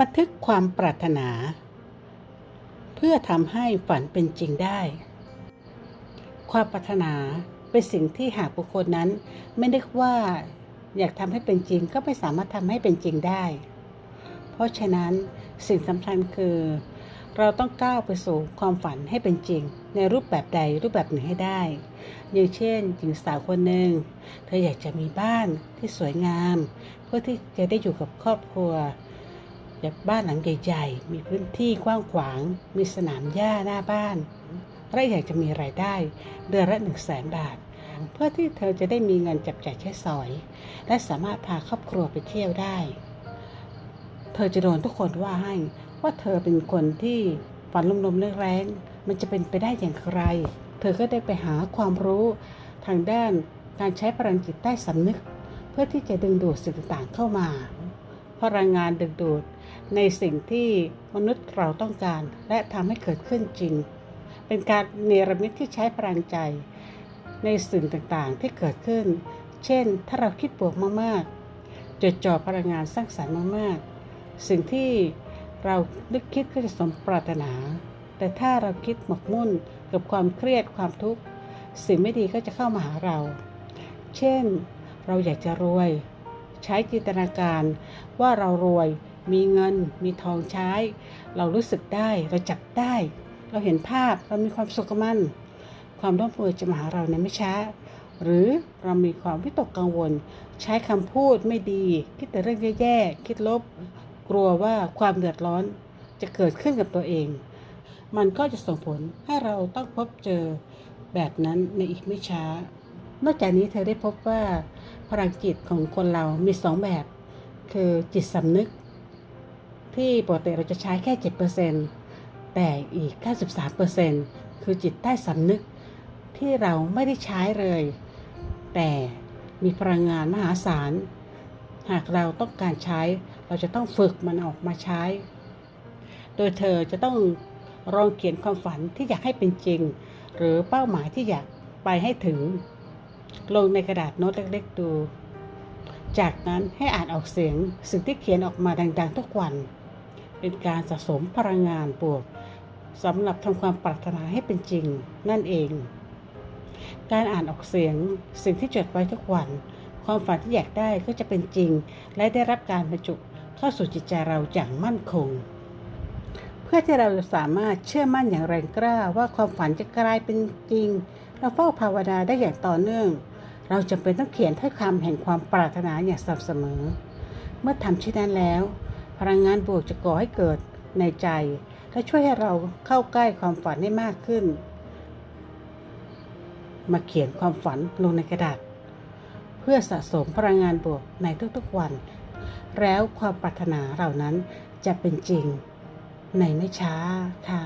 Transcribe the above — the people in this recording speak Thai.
บันทึกความปรารถนา เพื่อทำให้ฝันเป็นจริงได้ ความปรารถนาเป็นสิ่งที่หากบุคคลนั้น ไม่นึกว่าอยากทำให้เป็นจริงก็ไม่สามารถทำให้เป็นจริงได้ เพราะฉะนั้นสิ่งสำคัญคือ เราต้องก้าวไปสู่ความฝันให้เป็นจริง ในรูปแบบใดรูปแบบหนึ่งให้ได้อย่างเช่นหญิงสาวคนหนึ่งเธออยากจะมีบ้านที่สวยงาม เพื่อที่จะได้อยู่กับครอบครัว อยากบ้านหลังใหญ่ๆ มีพื้นที่กว้างขวาง มีสนามหญ้าหน้าบ้านและอยากจะมีรายได้เดือนละหนึ่งแสนบาท เพื่อที่เธอจะได้มีเงินจับจ่ายใช้สอย และสามารถพาครอบครัวไปเที่ยวได้ เธอจะโดนทุกคนว่าให้ว่าเธอเป็นคนที่ฝันลมๆแรงมันจะเป็นไปได้อย่างไร เธอก็ได้ไปหาความรู้ทางด้านการใช้พลังจิตใต้สำนึก เพื่อที่จะดึงดูดสิ่งต่างๆเข้ามาพลังงานดึงดูด ในสิ่งที่มนุษย์เราต้องการ และทำให้เกิดขึ้นจริง เป็นการเนรมิตที่ใช้พลังใจ ในสิ่งต่างๆที่เกิดขึ้น เช่น ถ้าเราคิดบวกมากๆจดจ่อพลังงานสร้างสรรค์มากๆ สิ่งที่เรานึกคิดก็จะสมปรารถนา แต่ถ้าเราคิดหมกมุ่นกับความเครียดความทุกข์ สิ่งไม่ดีก็จะเข้ามาหาเรา เช่น เราอยากจะรวย ใช้จินตนาการว่าเรารวย มีเงิน มีทองใช้ เรารู้สึกได้ เราจับได้ เราเห็นภาพ เรามีความสุขกับมัน ความร่ำรวยจะมาหาเราในไม่ช้า หรือเรามีความวิตกกังวล ใช้คำพูดไม่ดี คิดแต่เรื่องแย่ๆ คิดลบ กลัวว่าความเดือดร้อนจะเกิดขึ้นกับตัวเอง มันก็จะส่งผลให้เราต้องพบเจอแบบนั้นในอีกไม่ช้า นอกจากนี้เธอได้พบว่าพลังจิตของคนเรามีสองแบบ คือจิตสำนึก ที่ปกติเราจะใช้แค่ 7%แต่อีก 93%คือจิตใต้สำนึกที่เราไม่ได้ใช้เลย แต่มีพลังงานมหาศาล หากเราต้องการใช้เราจะต้องฝึกมันออกมาใช้ โดยเธอจะต้องลองเขียนความฝันที่อยากให้เป็นจริง หรือเป้าหมายที่อยากไปให้ถึง ลงในกระดาษโน้ตเล็กๆดู จากนั้นให้อ่านออกเสียงสิ่งที่เขียนออกมาดัง ๆ ทุกวัน เป็นการสะสมพลังงานบวกสำหรับทำความปรารถนาให้เป็นจริงนั่นเอง การอ่านออกเสียงสิ่งที่จดไว้ทุกวัน ความฝันที่อยากได้ก็จะเป็นจริง และได้รับการบรรจุเข้าสู่จิตใจเราอย่างมั่นคง เพื่อที่เราจะสามารถเชื่อมั่นอย่างแรงกล้าว่าความฝันจะกลายเป็นจริง เราเฝ้าภาวนาได้อย่างต่อเนื่อง เราจำเป็นต้องเขียนถ้อยคำแห่งความปรารถนาอย่างสม่ำเสมอ เมื่อทำเช่นนั้นแล้ว พลังงานบวกจะก่อให้เกิดในใจ และช่วยให้เราเข้าใกล้ความฝันได้มากขึ้น มาเขียนความฝันลงในกระดาษ เพื่อสะสมพลังงานบวกในทุกๆวัน แล้วความปรารถนาเหล่านั้นจะเป็นจริงในไม่ช้าค่ะ